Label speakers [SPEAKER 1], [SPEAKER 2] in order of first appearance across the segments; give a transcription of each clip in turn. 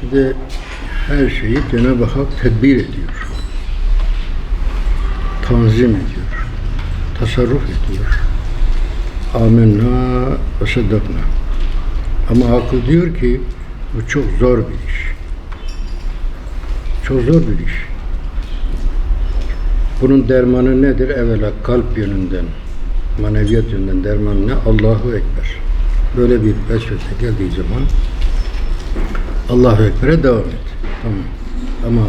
[SPEAKER 1] Şimdi her şeyi Cenab-ı Hak tedbir ediyor. Tanzim ediyor. Tasarruf ediyor. Amenna ve saddakna. Ama akıl diyor ki bu çok zor bir iş. Çok zor bir iş. Bunun dermanı nedir? Evvela kalp yönünden, maneviyat yönünden dermanı ne? Allahu Ekber. Böyle bir vesvese geldiği zaman Allahu Ekber'e devam et. Tamam. Ama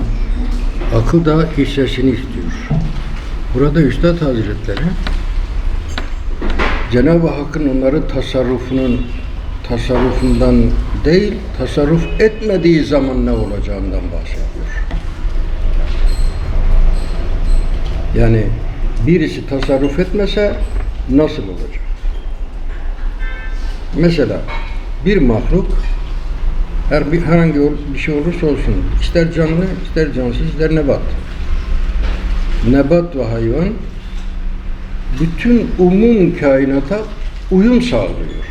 [SPEAKER 1] akıl da hissesini istiyor. Burada Üstad Hazretleri Cenab-ı Hakk'ın onların tasarrufunun tasarrufundan değil, tasarruf etmediği zaman ne olacağından bahsediyor. Yani birisi tasarruf etmese nasıl olacak? Mesela bir mahluk her bir herhangi bir şey olursa olsun, ister canlı, ister cansız, ister nebat. Nebat ve hayvan bütün umum kainata uyum sağlıyor.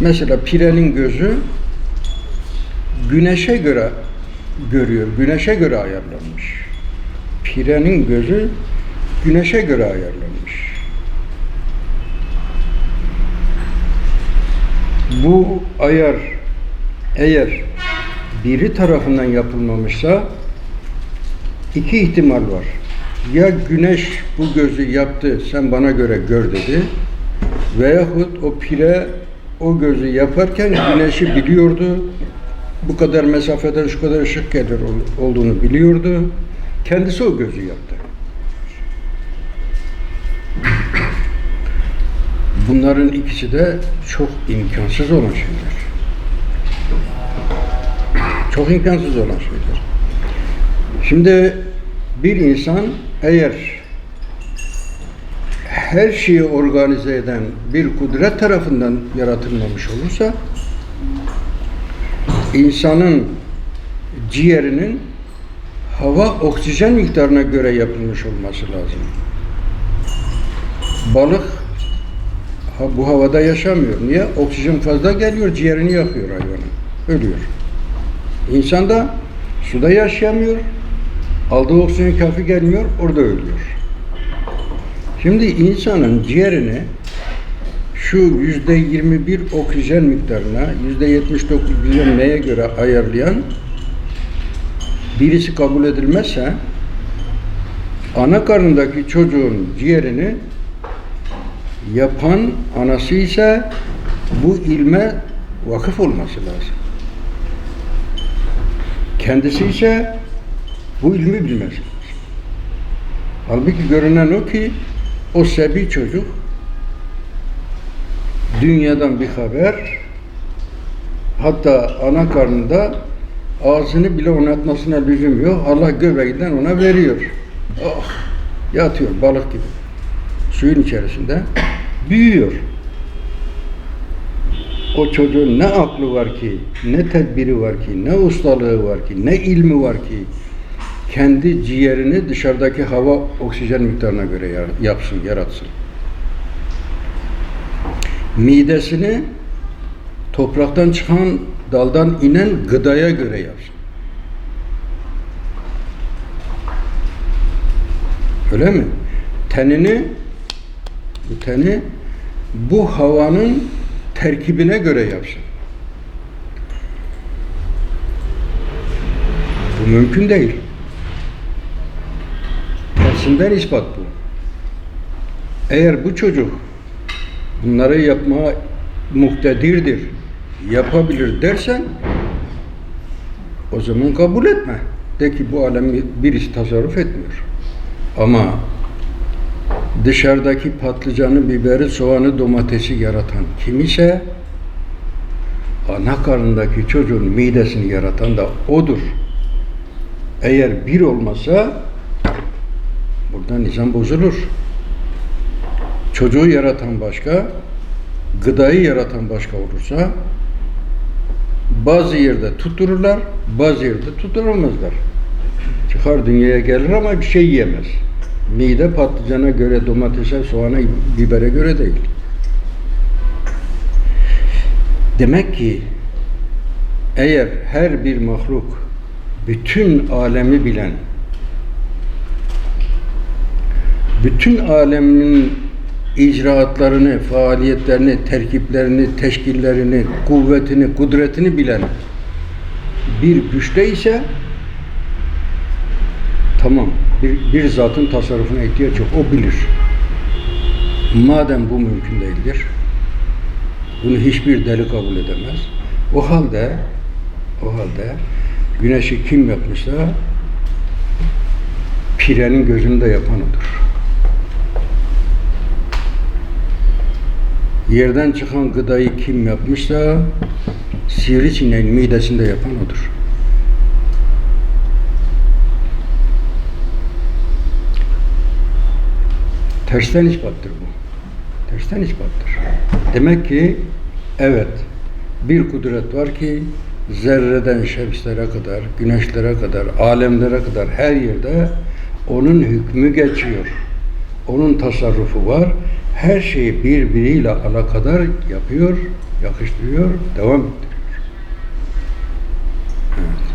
[SPEAKER 1] Mesela pirenin gözü güneşe göre görüyor, güneşe göre ayarlanmış. Pirenin gözü güneşe göre ayarlanmış. Bu ayar eğer biri tarafından yapılmamışsa iki ihtimal var. Ya güneş bu gözü yaptı, sen bana göre gör dedi. Veyahut o pire o gözü yaparken güneşi biliyordu. Bu kadar mesafeden şu kadar ışık gelir ol- olduğunu biliyordu. Kendisi o gözü yaptı. Bunların ikisi de çok imkansız olan şeyler. Çok imkansız olan şeyler. Şimdi bir insan eğer her şeyi organize eden bir kudret tarafından yaratılmamış olursa insanın ciğerinin hava oksijen miktarına göre yapılmış olması lazım. Balık bu havada yaşamıyor. Niye? Oksijen fazla geliyor, ciğerini yakıyor hayvanın. Ölüyor. İnsan da suda yaşayamıyor. Aldığı oksijen kafi gelmiyor, orada ölüyor. Şimdi insanın ciğerini şu yüzde 21 oksijen miktarına, yüzde 79 bilmem neye göre ayarlayan birisi kabul edilmezse ana karnındaki çocuğun ciğerini yapan anası ise bu ilme vakıf olması lazım. Kendisi ise bu ilmi bilmesi lazım. Halbuki görünen o ki o sebi çocuk dünyadan bir haber hatta ana karnında ağzını bile oynatmasına lüzum yok. Allah göbeğinden ona veriyor. Oh, yatıyor balık gibi. Suyun içerisinde büyüyor. O çocuğun ne aklı var ki, ne tedbiri var ki, ne ustalığı var ki, ne ilmi var ki kendi ciğerini dışarıdaki hava oksijen miktarına göre yapsın, yaratsın. Midesini topraktan çıkan, daldan inen gıdaya göre yapsın. Öyle mi? Tenini teni bu havanın terkibine göre yapsın. Bu mümkün değil. Tersinden ispat bu. Eğer bu çocuk bunları yapmaya muktedirdir, yapabilir dersen o zaman kabul etme. De ki bu alemi birisi tasarruf etmiyor. Ama dışarıdaki patlıcanı, biberi, soğanı, domatesi yaratan kim ise ana karnındaki çocuğun midesini yaratan da odur. Eğer bir olmasa burada nizam bozulur. Çocuğu yaratan başka, gıdayı yaratan başka olursa bazı yerde tuttururlar, bazı yerde tutturamazlar. Çıkar dünyaya gelir ama bir şey yiyemez. Mide patlıcana göre, domatese, soğana, bibere göre değil. Demek ki eğer her bir mahluk bütün alemi bilen, bütün alemin icraatlarını, faaliyetlerini, terkiplerini, teşkillerini, kuvvetini, kudretini bilen bir güçte ise tamam bir, bir zatın tasarrufuna ihtiyaç yok. O bilir. Madem bu mümkün değildir, bunu hiçbir deli kabul edemez. O halde o halde güneşi kim yapmışsa pirenin gözünde yapan odur. Yerden çıkan gıdayı kim yapmışsa sivrisineğin midesinde yapan odur. tersten ispattır bu. Tersten ispattır. Demek ki evet bir kudret var ki zerreden şemslere kadar, güneşlere kadar, alemlere kadar her yerde onun hükmü geçiyor. Onun tasarrufu var. Her şeyi birbiriyle alakadar yapıyor, yakıştırıyor, devam ettiriyor. Evet.